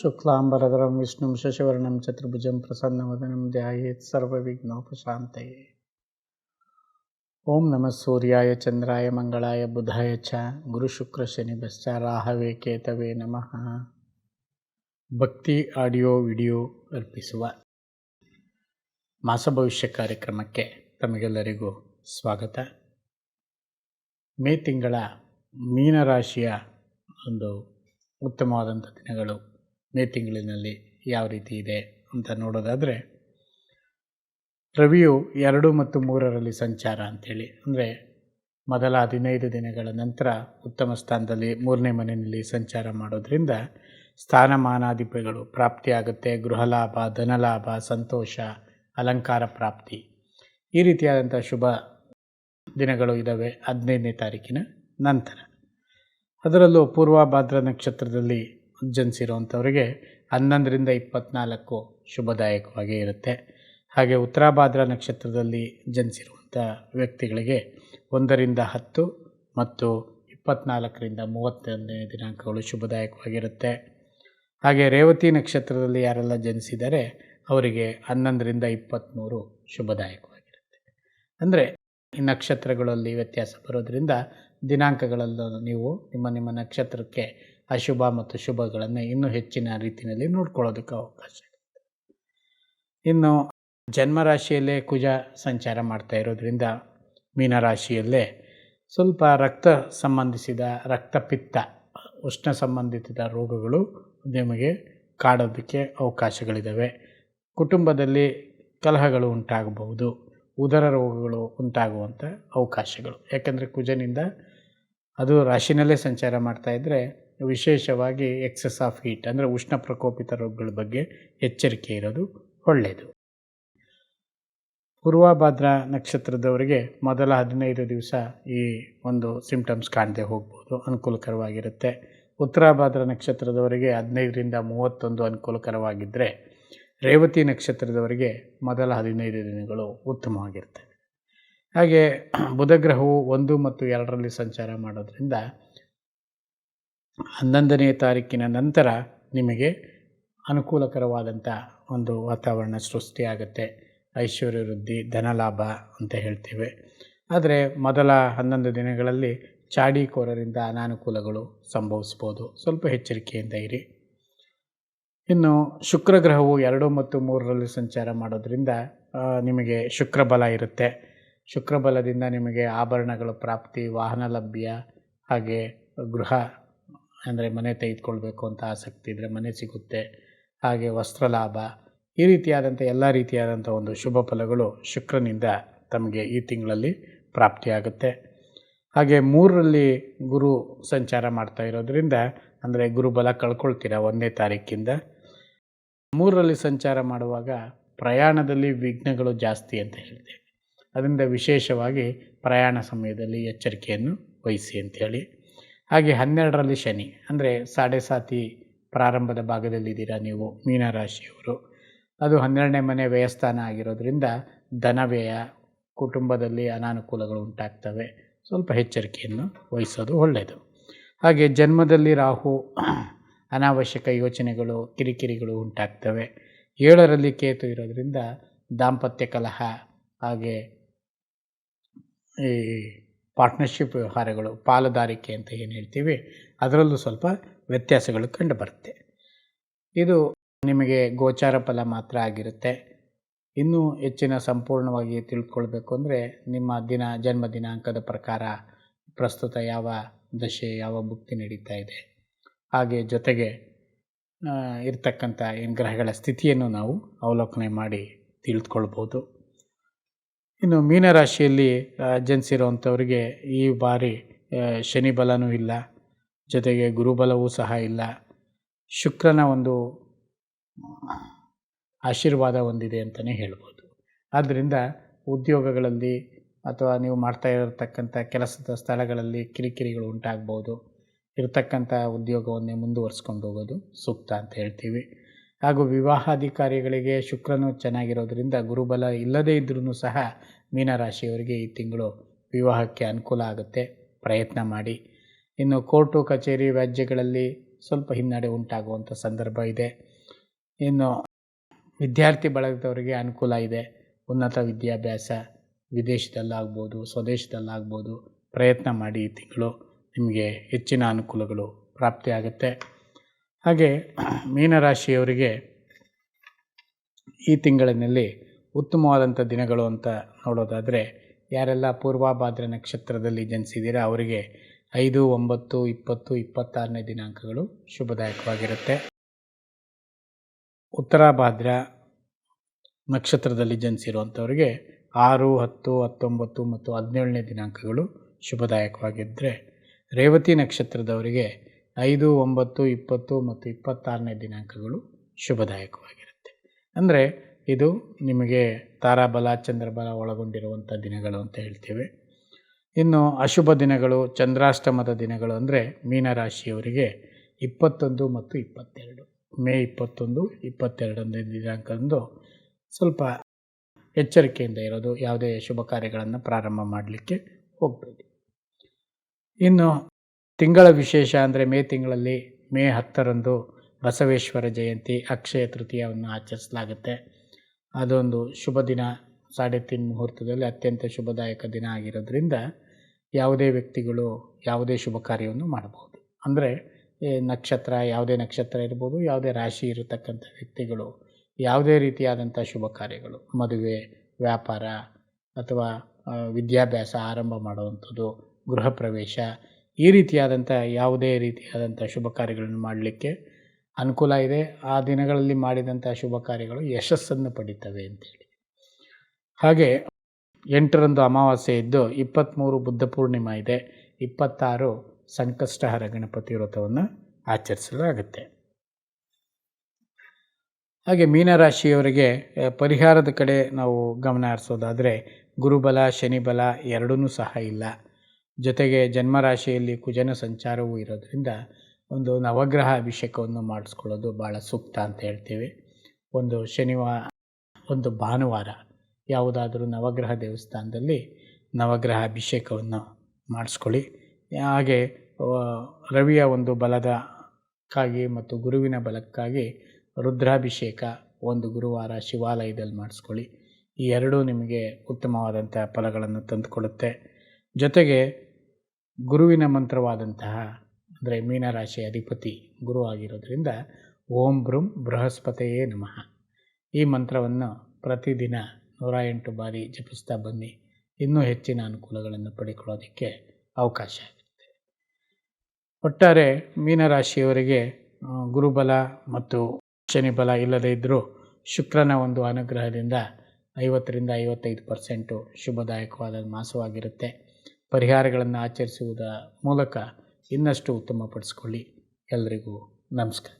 ಶುಕ್ಲಾಂಬರಧರಂ ವಿಷ್ಣುಂ, ಶಶಿವರ್ಣಂ, ಚತುರ್ಭುಜಂ, ಪ್ರಸನ್ನವದನಂ, ಧ್ಯಾಯೇತ್, ಸರ್ವವಿಘ್ನೋಪಶಾಂತಯೇ. ಓಂ ನಮಃ ಸೂರ್ಯಾಯ ಚಂದ್ರಾಯ ಮಂಗಳಾಯ ಬುಧಾಯ ಚ, ಗುರು ಶುಕ್ರ ಶನಿಭಶ್ಚ ರಾಹವೇ ಕೇತವೇ ನಮಃ. ಭಕ್ತಿ, ಆಡಿಯೋ, ವಿಡಿಯೋ ಅರ್ಪಿಸುವ ಮಾಸ ಭವಿಷ್ಯ ಕಾರ್ಯಕ್ರಮಕ್ಕೆ ತಮಗೆಲ್ಲರಿಗೂ ಸ್ವಾಗತ. ಮೇ ತಿಂಗಳ ಮೀನರಾಶಿಯ ಒಂದು ಉತ್ತಮವಾದಂಥ ದಿನಗಳು ಮೇ ತಿಂಗಳಿನಲ್ಲಿ ಯಾವ ರೀತಿ ಇದೆ ಅಂತ ನೋಡೋದಾದರೆ, ರವಿಯು ಎರಡು ಮತ್ತು ಮೂರರಲ್ಲಿ ಸಂಚಾರ ಅಂಥೇಳಿ ಅಂದರೆ ಮೊದಲ ಹದಿನೈದು ದಿನಗಳ ನಂತರ ಉತ್ತಮ ಸ್ಥಾನದಲ್ಲಿ ಮೂರನೇ ಮನೆಯಲ್ಲಿ ಸಂಚಾರ ಮಾಡೋದ್ರಿಂದ ಸ್ಥಾನಮಾನಾಧಿಪಗಳು ಪ್ರಾಪ್ತಿಯಾಗುತ್ತೆ. ಗೃಹಲಾಭ, ಧನಲಾಭ, ಸಂತೋಷ, ಅಲಂಕಾರ ಪ್ರಾಪ್ತಿ. ಈ ರೀತಿಯಾದಂಥ ಶುಭ ದಿನಗಳು ಇದ್ದಾವೆ ಹದಿನೈದನೇ ತಾರೀಕಿನ ನಂತರ. ಅದರಲ್ಲೂ ಪೂರ್ವಭಾದ್ರ ನಕ್ಷತ್ರದಲ್ಲಿ ಜನಿಸಿರುವಂಥವರಿಗೆ ಹನ್ನೊಂದರಿಂದ ಇಪ್ಪತ್ತ್ನಾಲ್ಕು ಶುಭದಾಯಕವಾಗಿ ಇರುತ್ತೆ. ಹಾಗೆ ಉತ್ತರಾಭಾದ್ರ ನಕ್ಷತ್ರದಲ್ಲಿ ಜನಿಸಿರುವಂಥ ವ್ಯಕ್ತಿಗಳಿಗೆ ಒಂದರಿಂದ ಹತ್ತು ಮತ್ತು ಇಪ್ಪತ್ನಾಲ್ಕರಿಂದ ಮೂವತ್ತೊಂದನೇ ದಿನಾಂಕಗಳು ಶುಭದಾಯಕವಾಗಿರುತ್ತೆ. ಹಾಗೆ ರೇವತಿ ನಕ್ಷತ್ರದಲ್ಲಿ ಯಾರೆಲ್ಲ ಜನಿಸಿದರೆ ಅವರಿಗೆ ಹನ್ನೊಂದರಿಂದ ಇಪ್ಪತ್ತ್ಮೂರು ಶುಭದಾಯಕವಾಗಿರುತ್ತೆ. ಅಂದರೆ ಈ ನಕ್ಷತ್ರಗಳಲ್ಲಿ ವ್ಯತ್ಯಾಸ ಬರೋದರಿಂದ ದಿನಾಂಕಗಳಲ್ಲೂ ನೀವು ನಿಮ್ಮ ನಿಮ್ಮ ನಕ್ಷತ್ರಕ್ಕೆ ಅಶುಭ ಮತ್ತು ಶುಭಗಳನ್ನು ಇನ್ನೂ ಹೆಚ್ಚಿನ ರೀತಿಯಲ್ಲಿ ನೋಡ್ಕೊಳ್ಳೋದಕ್ಕೆ ಅವಕಾಶ ಇರುತ್ತೆ. ಇನ್ನು ಜನ್ಮರಾಶಿಯಲ್ಲೇ ಕುಜ ಸಂಚಾರ ಮಾಡ್ತಾ ಇರೋದ್ರಿಂದ ಮೀನರಾಶಿಯಲ್ಲೇ ಸ್ವಲ್ಪ ರಕ್ತ ಸಂಬಂಧಿಸಿದ ರಕ್ತಪಿತ್ತ, ಉಷ್ಣ ಸಂಬಂಧಿತ ರೋಗಗಳು ನಿಮಗೆ ಕಾಡೋದಕ್ಕೆ ಅವಕಾಶಗಳಿದ್ದಾವೆ ಕುಟುಂಬದಲ್ಲಿ ಕಲಹಗಳು ಉಂಟಾಗಬಹುದು, ಉದರ ರೋಗಗಳು ಉಂಟಾಗುವಂಥ ಅವಕಾಶಗಳು. ಯಾಕೆಂದರೆ ಕುಜನಿಂದ ಅದು ರಾಶಿನಲ್ಲೇ ಸಂಚಾರ ಮಾಡ್ತಾಯಿದ್ರೆ ವಿಶೇಷವಾಗಿ ಎಕ್ಸಸ್ ಆಫ್ ಹೀಟ್, ಅಂದರೆ ಉಷ್ಣ ಪ್ರಕೋಪಿತ ರೋಗಗಳ ಬಗ್ಗೆ ಎಚ್ಚರಿಕೆ ಇರೋದು ಒಳ್ಳೆಯದು ಪೂರ್ವಭಾದ್ರ ನಕ್ಷತ್ರದವರಿಗೆ ಮೊದಲ ಹದಿನೈದು ದಿವಸ ಈ ಒಂದು ಸಿಂಪ್ಟಮ್ಸ್ ಕಾಣದೆ ಹೋಗ್ಬೋದು, ಅನುಕೂಲಕರವಾಗಿರುತ್ತೆ. ಉತ್ತರಾಭಾದ್ರ ನಕ್ಷತ್ರದವರಿಗೆ ಹದಿನೈದರಿಂದ ಮೂವತ್ತೊಂದು ಅನುಕೂಲಕರವಾಗಿದ್ದರೆ ರೇವತಿ ನಕ್ಷತ್ರದವರಿಗೆ ಮೊದಲ ಹದಿನೈದು ದಿನಗಳು ಉತ್ತಮವಾಗಿರ್ತವೆ. ಹಾಗೆ ಬುಧಗ್ರಹವು ಒಂದು ಮತ್ತು ಎರಡರಲ್ಲಿ ಸಂಚಾರ ಮಾಡೋದ್ರಿಂದ ಹನ್ನೊಂದನೇ ತಾರೀಕಿನ ನಂತರ ನಿಮಗೆ ಅನುಕೂಲಕರವಾದಂಥ ಒಂದು ವಾತಾವರಣ ಸೃಷ್ಟಿಯಾಗುತ್ತೆ. ಐಶ್ವರ್ಯ ವೃದ್ಧಿ ಧನಲಾಭ ಅಂತ ಹೇಳ್ತೇವೆ. ಆದರೆ ಮೊದಲ ಹನ್ನೊಂದು ದಿನಗಳಲ್ಲಿ ಚಾಡಿಕೋರರಿಂದ ಅನಾನುಕೂಲಗಳು ಸಂಭವಿಸ್ಬೋದು. ಸ್ವಲ್ಪ ಎಚ್ಚರಿಕೆಯಿಂದ ಇರಿ. ಇನ್ನು ಶುಕ್ರ ಗ್ರಹವು ಎರಡು ಮತ್ತು ಮೂರರಲ್ಲಿ ಸಂಚಾರ ಮಾಡೋದ್ರಿಂದ ನಿಮಗೆ ಶುಕ್ರಬಲ ಇರುತ್ತೆ. ಶುಕ್ರಬಲದಿಂದ ನಿಮಗೆ ಆಭರಣಗಳ, ಪ್ರಾಪ್ತಿ, ವಾಹನ ಲಭ್ಯ, ಹಾಗೆ ಗೃಹ ಅಂದರೆ ಮನೆ ತೆಗೆದುಕೊಳ್ಬೇಕು ಅಂತ ಆಸಕ್ತಿ ಇದ್ದರೆ ಮನೆ ಸಿಗುತ್ತೆ. ಹಾಗೆ ವಸ್ತ್ರ ಲಾಭ ಈ ರೀತಿಯಾದಂಥ ಎಲ್ಲ ರೀತಿಯಾದಂಥ ಒಂದು ಶುಭ ಫಲಗಳು ಶುಕ್ರನಿಂದ ತಮಗೆ ಈ ತಿಂಗಳಲ್ಲಿ ಪ್ರಾಪ್ತಿಯಾಗುತ್ತೆ. ಹಾಗೆ ಮೂರರಲ್ಲಿ ಗುರು ಸಂಚಾರ ಮಾಡ್ತಾ ಇರೋದರಿಂದ, ಅಂದರೆ ಗುರುಬಲ ಕಳ್ಕೊಳ್ತೀರಾ ಒಂದನೇ ತಾರೀಕಿಂದ. ಮೂರರಲ್ಲಿ ಸಂಚಾರ ಮಾಡುವಾಗ ಪ್ರಯಾಣದಲ್ಲಿ ವಿಘ್ನಗಳು ಜಾಸ್ತಿ ಅಂತ ಹೇಳಿದೆ. ಅದರಿಂದ ವಿಶೇಷವಾಗಿ ಪ್ರಯಾಣ ಸಮಯದಲ್ಲಿ ಎಚ್ಚರಿಕೆಯನ್ನು ವಹಿಸಿ ಅಂಥೇಳಿ ಹಾಗೆ ಹನ್ನೆರಡರಲ್ಲಿ ಶನಿ, ಅಂದರೆ ಸಾಡೆ ಸಾತಿ ಪ್ರಾರಂಭದ ಭಾಗದಲ್ಲಿದ್ದೀರಾ ನೀವು, ಮೀನರಾಶಿಯವರು. ಅದು ಹನ್ನೆರಡನೇ ಮನೆ ವ್ಯಯಸ್ಥಾನ ಆಗಿರೋದ್ರಿಂದ ಧನ ವ್ಯಯ, ಕುಟುಂಬದಲ್ಲಿ ಅನಾನುಕೂಲಗಳು ಉಂಟಾಗ್ತವೆ. ಸ್ವಲ್ಪ ಎಚ್ಚರಿಕೆಯನ್ನು ವಹಿಸೋದು ಒಳ್ಳೆಯದು. ಹಾಗೆ ಜನ್ಮದಲ್ಲಿ ರಾಹು, ಅನಾವಶ್ಯಕ ಯೋಚನೆಗಳು, ಕಿರಿಕಿರಿಗಳು ಉಂಟಾಗ್ತವೆ. ಏಳರಲ್ಲಿ ಕೇತು ಇರೋದರಿಂದ ದಾಂಪತ್ಯ ಕಲಹ, ಹಾಗೆ ಈ ಪಾರ್ಟ್ನರ್ಶಿಪ್ ವ್ಯವಹಾರಗಳು, ಪಾಲುದಾರಿಕೆ ಅಂತ ಏನು ಹೇಳ್ತೀವಿ, ಅದರಲ್ಲೂ ಸ್ವಲ್ಪ ವ್ಯತ್ಯಾಸಗಳು ಕಂಡುಬರುತ್ತೆ ಇದು ನಿಮಗೆ ಗೋಚಾರ ಫಲ ಮಾತ್ರ ಆಗಿರುತ್ತೆ. ಇನ್ನೂ ಹೆಚ್ಚಿನ ಸಂಪೂರ್ಣವಾಗಿ ತಿಳ್ಕೊಳ್ಬೇಕು ಅಂದರೆ ನಿಮ್ಮ ದಿನ, ಜನ್ಮ ದಿನಾಂಕದ ಪ್ರಕಾರ ಪ್ರಸ್ತುತ ಯಾವ ದಶೆ, ಯಾವ ಭುಕ್ತಿ ನಡೀತಾ ಇದೆ. ಹಾಗೆ ಜೊತೆಗೆ ಇರ್ತಕ್ಕಂಥ ಏನು ಗ್ರಹಗಳ ಸ್ಥಿತಿಯನ್ನು ನಾವು ಅವಲೋಕನೆ ಮಾಡಿ ತಿಳಿದುಕೊಳ್ಬೋದು ಇನ್ನು ಮೀನರಾಶಿಯಲ್ಲಿ ಜನಿಸಿರೋವಂಥವ್ರಿಗೆ ಈ ಬಾರಿ ಶನಿ ಬಲನೂ ಇಲ್ಲ. ಜೊತೆಗೆ ಗುರುಬಲವೂ ಸಹ ಇಲ್ಲ. ಶುಕ್ರನ ಒಂದು ಆಶೀರ್ವಾದ ಹೊಂದಿದೆ ಅಂತಲೇ ಹೇಳ್ಬೋದು. ಆದ್ದರಿಂದ ಉದ್ಯೋಗಗಳಲ್ಲಿ ಅಥವಾ ನೀವು ಮಾಡ್ತಾ ಇರತಕ್ಕಂಥ ಕೆಲಸದ ಸ್ಥಳಗಳಲ್ಲಿ ಕಿರಿಕಿರಿಗಳು ಉಂಟಾಗ್ಬೋದು. ಇರತಕ್ಕಂಥ ಉದ್ಯೋಗವನ್ನೇ ಮುಂದುವರಿಸ್ಕೊಂಡು ಹೋಗೋದು ಸೂಕ್ತ ಅಂತ ಹೇಳ್ತೀವಿ. ಹಾಗೂ ವಿವಾಹಾಧಿಕಾರಿಗಳಿಗೆ ಶುಕ್ರನು ಚೆನ್ನಾಗಿರೋದ್ರಿಂದ ಗುರುಬಲ ಇಲ್ಲದೇ ಇದ್ರೂ ಸಹ ಮೀನರಾಶಿಯವರಿಗೆ ಈ ತಿಂಗಳು ವಿವಾಹಕ್ಕೆ ಅನುಕೂಲ ಆಗುತ್ತೆ. ಪ್ರಯತ್ನ ಮಾಡಿ. ಇನ್ನು ಕೋರ್ಟು, ಕಚೇರಿ, ವ್ಯಾಜ್ಯಗಳಲ್ಲಿ ಸ್ವಲ್ಪ ಹಿನ್ನಡೆ ಉಂಟಾಗುವಂಥ ಸಂದರ್ಭ ಇದೆ. ಇನ್ನು ವಿದ್ಯಾರ್ಥಿ ಬಳಗದವರಿಗೆ ಅನುಕೂಲ ಇದೆ. ಉನ್ನತ ವಿದ್ಯಾಭ್ಯಾಸ ವಿದೇಶದಲ್ಲಾಗ್ಬೋದು, ಸ್ವದೇಶದಲ್ಲಾಗ್ಬೋದು ಪ್ರಯತ್ನ ಮಾಡಿ ಈ ತಿಂಗಳು ನಿಮಗೆ ಹೆಚ್ಚಿನ ಅನುಕೂಲಗಳು ಪ್ರಾಪ್ತಿಯಾಗುತ್ತೆ. ಹಾಗೆ ಮೀನರಾಶಿಯವರಿಗೆ ಈ ತಿಂಗಳಿನಲ್ಲಿ ಉತ್ತಮವಾದಂಥ ದಿನಗಳು ಅಂತ ನೋಡೋದಾದರೆ ಯಾರೆಲ್ಲ ಪೂರ್ವಭಾದ್ರ ನಕ್ಷತ್ರದಲ್ಲಿ ಜನಿಸಿದ್ದೀರಾ, ಅವರಿಗೆ ಐದು, ಒಂಬತ್ತು, ಇಪ್ಪತ್ತು, ಇಪ್ಪತ್ತಾರನೇ ದಿನಾಂಕಗಳು ಶುಭದಾಯಕವಾಗಿರುತ್ತೆ. ಉತ್ತರಾಭಾದ್ರ ನಕ್ಷತ್ರದಲ್ಲಿ ಜನಿಸಿರುವಂಥವ್ರಿಗೆ ಆರು, ಹತ್ತು, ಹತ್ತೊಂಬತ್ತು ಮತ್ತು ಹದಿನೇಳನೇ ದಿನಾಂಕಗಳು ಶುಭದಾಯಕವಾಗಿದ್ದರೆ ರೇವತಿ ನಕ್ಷತ್ರದವರಿಗೆ ಐದು, ಒಂಬತ್ತು, ಇಪ್ಪತ್ತು ಮತ್ತು ಇಪ್ಪತ್ತಾರನೇ ದಿನಾಂಕಗಳು ಶುಭದಾಯಕವಾಗಿರುತ್ತೆ. ಅಂದರೆ ಇದು ನಿಮಗೆ ತಾರಾಬಲ, ಚಂದ್ರಬಲ ಒಳಗೊಂಡಿರುವಂಥ ದಿನಗಳು ಅಂತ ಹೇಳ್ತೇವೆ. ಇನ್ನು ಅಶುಭ ದಿನಗಳು, ಚಂದ್ರಾಷ್ಟಮದ ದಿನಗಳು ಅಂದರೆ ಮೀನರಾಶಿಯವರಿಗೆ ಇಪ್ಪತ್ತೊಂದು ಮತ್ತು ಇಪ್ಪತ್ತೆರಡು. ಮೇ ಇಪ್ಪತ್ತೊಂದು, ಇಪ್ಪತ್ತೆರಡನೇ ದಿನಾಂಕದಂದು ಸ್ವಲ್ಪ ಎಚ್ಚರಿಕೆಯಿಂದ ಇರೋದು, ಯಾವುದೇ ಶುಭ ಕಾರ್ಯಗಳನ್ನು ಪ್ರಾರಂಭ ಮಾಡಲಿಕ್ಕೆ ಹೋಗಬೇಡಿ. ಇನ್ನು ತಿಂಗಳ ವಿಶೇಷ ಅಂದರೆ ಮೇ ತಿಂಗಳಲ್ಲಿ ಮೇ ಹತ್ತರಂದು ಬಸವೇಶ್ವರ ಜಯಂತಿ ಅಕ್ಷಯ ತೃತೀಯವನ್ನು ಆಚರಿಸಲಾಗುತ್ತೆ. ಅದೊಂದು ಶುಭ ದಿನ ಸಾಡೆ ತಿನ್ ಮುಹೂರ್ತದಲ್ಲಿ ಅತ್ಯಂತ ಶುಭದಾಯಕ ದಿನ ಆಗಿರೋದ್ರಿಂದ ಯಾವುದೇ ವ್ಯಕ್ತಿಗಳು ಯಾವುದೇ ಶುಭ ಕಾರ್ಯವನ್ನು ಮಾಡಬಹುದು. ಅಂದರೆ ನಕ್ಷತ್ರ, ಯಾವುದೇ ನಕ್ಷತ್ರ ಇರ್ಬೋದು, ಯಾವುದೇ ರಾಶಿ ಇರತಕ್ಕಂಥ ವ್ಯಕ್ತಿಗಳು ಯಾವುದೇ ರೀತಿಯಾದಂಥ ಶುಭ ಕಾರ್ಯಗಳು, ಮದುವೆ, ವ್ಯಾಪಾರ ಅಥವಾ ವಿದ್ಯಾಭ್ಯಾಸ ಆರಂಭ ಮಾಡುವಂಥದ್ದು, ಗೃಹ ಪ್ರವೇಶ ಈ ರೀತಿಯಾದಂಥ ಯಾವುದೇ ರೀತಿಯಾದಂಥ ಶುಭ ಕಾರ್ಯಗಳನ್ನು ಮಾಡಲಿಕ್ಕೆ ಅನುಕೂಲ ಇದೆ. ಆ ದಿನಗಳಲ್ಲಿ ಮಾಡಿದಂಥ ಶುಭ ಕಾರ್ಯಗಳು ಯಶಸ್ಸನ್ನು ಪಡಿತವೆ ಅಂತೇಳಿ. ಹಾಗೆ ಎಂಟರಂದು ಅಮಾವಾಸ್ಯೆ ಇದ್ದು ಇಪ್ಪತ್ತ್ಮೂರು ಬುದ್ಧ ಪೂರ್ಣಿಮಾ ಇದೆ. ಇಪ್ಪತ್ತಾರು ಸಂಕಷ್ಟಹರ ಗಣಪತಿ ವ್ರತವನ್ನು ಆಚರಿಸಲಾಗುತ್ತೆ. ಹಾಗೆ ಮೀನರಾಶಿಯವರಿಗೆ ಪರಿಹಾರದ ಕಡೆ ನಾವು ಗಮನ ಹರಿಸೋದಾದರೆ ಗುರುಬಲ, ಶನಿಬಲ ಎರಡೂ ಸಹ ಇಲ್ಲ. ಜೊತೆಗೆ ಜನ್ಮರಾಶಿಯಲ್ಲಿ ಕುಜನ ಸಂಚಾರವೂ ಇರೋದರಿಂದ ಒಂದು ನವಗ್ರಹ ಅಭಿಷೇಕವನ್ನು ಮಾಡಿಸ್ಕೊಳ್ಳೋದು ಭಾಳ ಸೂಕ್ತ ಅಂತ ಹೇಳ್ತೀವಿ. ಒಂದು ಶನಿವಾರ, ಒಂದು ಭಾನುವಾರ ಯಾವುದಾದರೂ ನವಗ್ರಹ ದೇವಸ್ಥಾನದಲ್ಲಿ ನವಗ್ರಹ ಅಭಿಷೇಕವನ್ನು ಮಾಡಿಸ್ಕೊಳ್ಳಿ. ಹಾಗೆ ರವಿಯ ಒಂದು ಬಲದಕ್ಕಾಗಿ ಮತ್ತು ಗುರುವಿನ ಬಲಕ್ಕಾಗಿ ರುದ್ರಾಭಿಷೇಕ ಒಂದು ಗುರುವಾರ ಶಿವಾಲಯದಲ್ಲಿ ಮಾಡಿಸ್ಕೊಳ್ಳಿ. ಈ ಎರಡೂ ನಿಮಗೆ ಉತ್ತಮವಾದಂಥ ಫಲಗಳನ್ನು ತಂದುಕೊಡುತ್ತೆ. ಜೊತೆಗೆ ಗುರುವಿನ ಮಂತ್ರವಾದಂತಹ, ಅಂದರೆ ಮೀನರಾಶಿ ಅಧಿಪತಿ ಗುರು ಆಗಿರೋದ್ರಿಂದ ಓಂ ಬೃಂ ಬೃಹಸ್ಪತಿಯೇ ನಮಃ. ಈ ಮಂತ್ರವನ್ನು ಪ್ರತಿದಿನ ನೂರ ಎಂಟು ಬಾರಿ ಜಪಿಸ್ತಾ ಬನ್ನಿ. ಇನ್ನೂ ಹೆಚ್ಚಿನ ಅನುಕೂಲಗಳನ್ನು ಪಡೆಕೊಳ್ಳೋದಕ್ಕೆ ಅವಕಾಶ ಆಗುತ್ತೆ. ಒಟ್ಟಾರೆ ಮೀನರಾಶಿಯವರಿಗೆ ಗುರುಬಲ ಮತ್ತು ಶನಿ ಬಲ ಇಲ್ಲದೇ ಇದ್ದರೂ ಶುಕ್ರನ ಒಂದು ಅನುಗ್ರಹದಿಂದ ಐವತ್ತರಿಂದ ಐವತ್ತೈದು ಪರ್ಸೆಂಟು ಶುಭದಾಯಕವಾದ ಮಾಸವಾಗಿರುತ್ತೆ. ಪರಿಹಾರಗಳನ್ನು ಆಚರಿಸುವುದರ ಮೂಲಕ ಇನ್ನಷ್ಟು ಉತ್ತಮಪಡಿಸ್ಕೊಳ್ಳಿ. ಎಲ್ರಿಗೂ ನಮಸ್ಕಾರ.